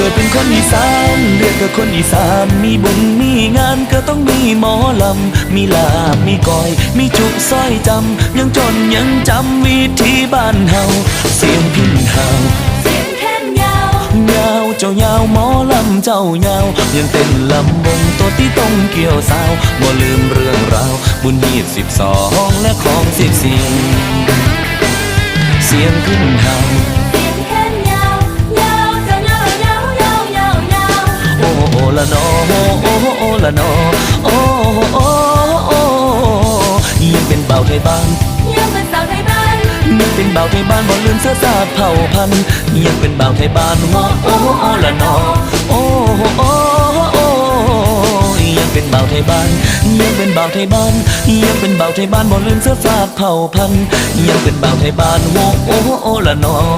เกิดเป็นคนอีสานเลือดกับคนอีสาน มีบุญมีงานก็ต้องมีหมอลำ มีลาบมีก้อย มีจุกสร้อยจำ ยังจนยังจำวิธีบ้านเฮา เสียงพินเฮาเสียงแค้นยาวยาวเจ้ายาวหมอลำเจ้ายาวยังเต้นลำวงตัวที่ต้องเกี่ยวสาวบ่ลืมเรื่องราวบุญยีบสิบสองและของสิบสี่เสียงขึ้นเฮา ละนอโอ้โอ้โอ้ยังเป็นเบาวไทยบ้านยังเป็นสาวไทยบ้านยังเป็นเบาวไทยบ้านบ่ลืมเสื้อสาดเผ่าพันธุ์ยังเป็นเบาวไทยบ้านโอ้โอ้โอ้ละนอโอ้โอ้โอ้ยังเป็นเบาวไทยบ้านยังเป็นเบาวไทยบ้านยังเป็นเบาวไทยบ้านบ่ลืมเสื้อสาดเผ่าพันธุ์ยังเป็นเบาวไทยบ้านโอ้โอ้โอ้ละนอโอ้โอ้